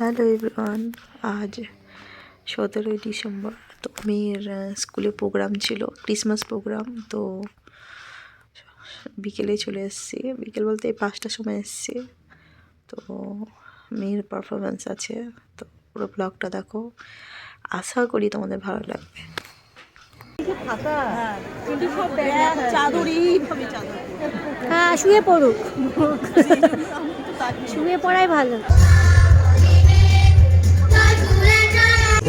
Hello everyone আজ সতেরোই December, তো মেয়ের স্কুলে প্রোগ্রাম ছিল ক্রিসমাস প্রোগ্রাম তো বিকেলে চলে এসেছি। বিকেল বলতে এই পাঁচটার সময় এসেছি। তো মেয়ের পারফরমেন্স আছে, তো পুরো ব্লগটা দেখো। আশা করি তোমাদের ভালো লাগবে। হ্যাঁ শুয়ে পড়ুক। শুয়ে পড়াই ভালো। Hãy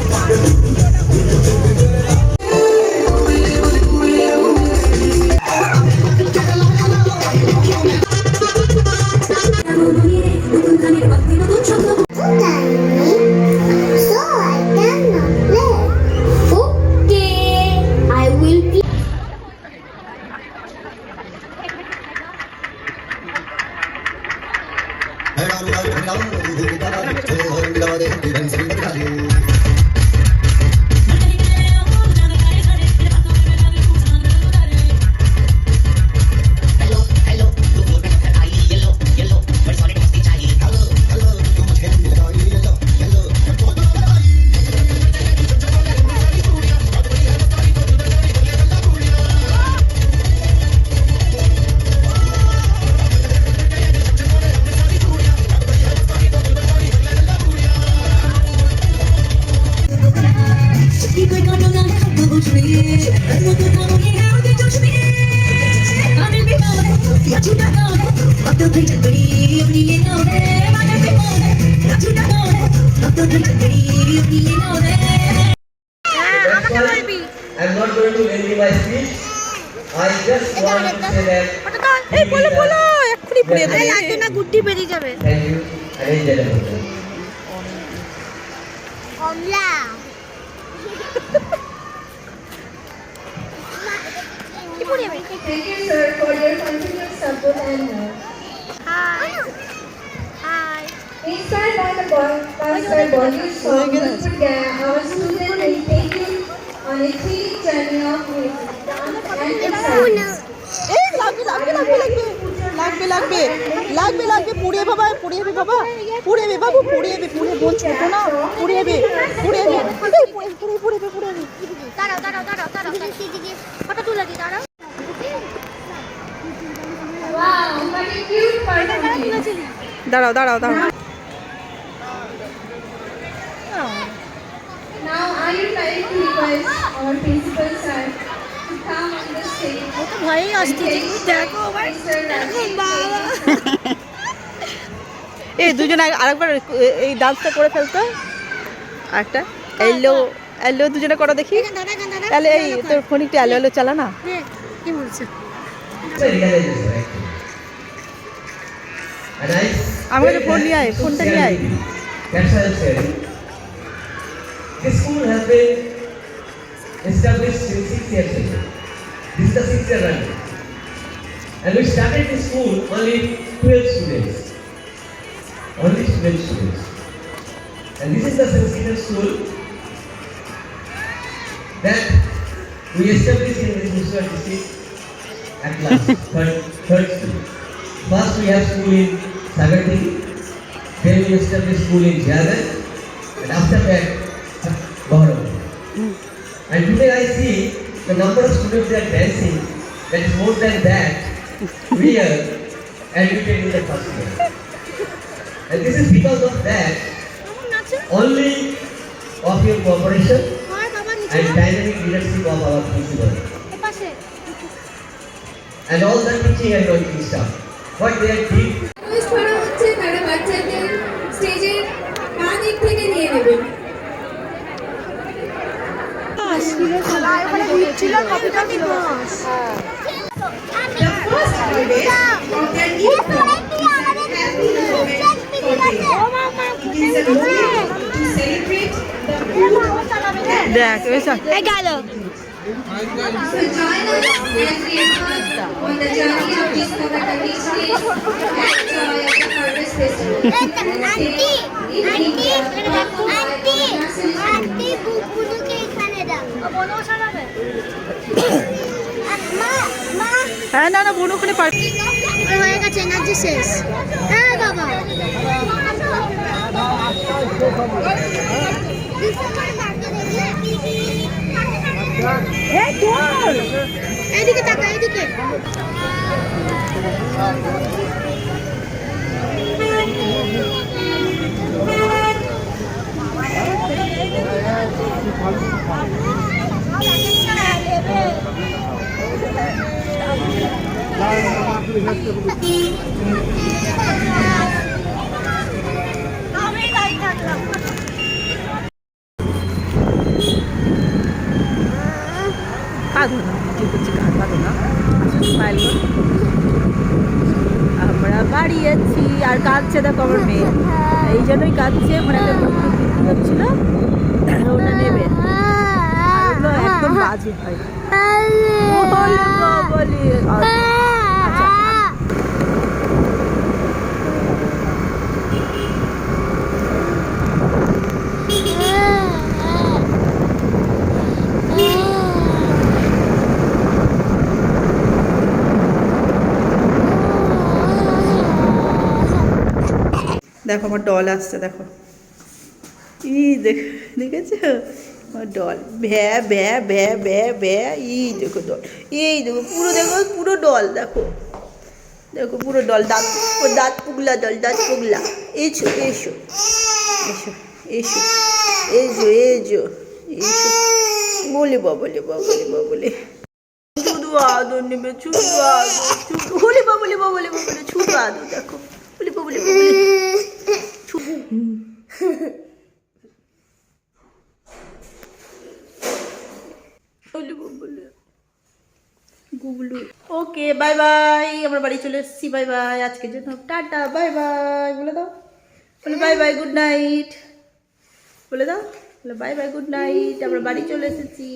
subscribe cho kênh Ghiền Mì Gõ Để không bỏ be. những video hấp dẫn அத்தோடு சக்கடி நீயே நோடே மனசு போனே ரச்சுடா நோடே அத்தோடு சக்கடி நீயே நோடே I'm not going to end my speech. I just want to say that. এই বলো বলো এক্ষুনি পড়ে যাবে লাগবে না গুড্ডি বেরিয়ে যাবে থ্যাংক ইউ আরে জেলে কমলা Thank you, sir, for your continued support and hi hi Inspired by the bo- by Sir Bollywood song Good Gaya, our student will take you on a thrilling journey of music, dance and excitement. এই লাগবে লাগবে লাগবে লাগবে লাগবে লাগবে লাগবে লাগবে পুড়ে বাবা পুড়ে যাবে বাবা পুড়ে যাবে বাবু পুড়ে যাবে পুড়ে বোন ছোট না পুড়ে যাবে পুড়ে যাবে এই, পুড়ে পুড়ে পুড়ে যাবে পুড়ে যাবে দাঁড়াও দাঁড়াও দাঁড়াও দাঁড়াও দাঁড়াও দাঁড়াও দাঁড়াও। Now I would like to request our principal sir to come on the stage. ও তো ভয়েই আসছে দেখো আবার বাবা। এই দুজন আরেকবার এই ডান্সটা করে ফেলতো। আরেকটা এলো এলো দুজনে করো দেখি? তাহলে এই তোর ফোন একটু এলো এলো চালা না? কি বলছে? আমার কাছে ফোন নিয়ে আয়, ফোনটা নিয়ে আয়। That's why I'm sharing. This school has been established since six years ago. This is the sixth year running. And we started this school only 12 students. Only 12 students. And this is the Sanskrit school that we established in this Municipal district at last, third, third school. First we have school in 70, then we established school in Jagan, and after that, Gaurav. Mm. And today I see the number of students that are dancing, that is more than that we are educating the first year. And this is because of that, only of your cooperation and dynamic leadership of our principal. And all the teaching and coaching staff, what they are doing. মা হ্যাঁ না না বোন ওখানে ওপর হয়ে গেছে energy শেষ। হ্যাঁ বাবা। এদিকে তাকা এদিকে। Thank you. কাঁদো না কি করছি কাঁদো না স্মাইল আমরা বাড়ি যাচ্ছি আর কাঁদছে দেখো আমার মেয়ে এই জন্যই কাঁদছে মানে একটা বিক্রি হচ্ছিল ওটা নেবে একদম বাজে হয় বলি দেখো আমার ডল আসছে দেখো ই দেখ দেখেছ আমার ডল ভ্যা ভ্যা ভ্যা ভ্যা ভ্যা ই দেখো ডল এই দেখো পুরো দেখো পুরো ডল দেখো দেখো পুরো ডল দাঁত ও দাঁত পুগলা ডল দাঁত পুগলা এসো এসো এসো এসো এসো এসো এসো বলে বাবলে বাবলে বাবলে শুধু আদর নেবে শুধু আদর শুধু বলে বাবলে বাবলে শুধু আদর দেখো বলে গুগলু ওকে, বাই বাই, আমরা বাড়ি চলে এসেছি, বাই বাই, আজকের জন্য টাটা, বাই বাই, বলে দাও। বলে, বাই বাই, গুড নাইট। বলে দাও, বলে, বাই বাই, গুড নাইট, আমরা বাড়ি চলে এসেছি।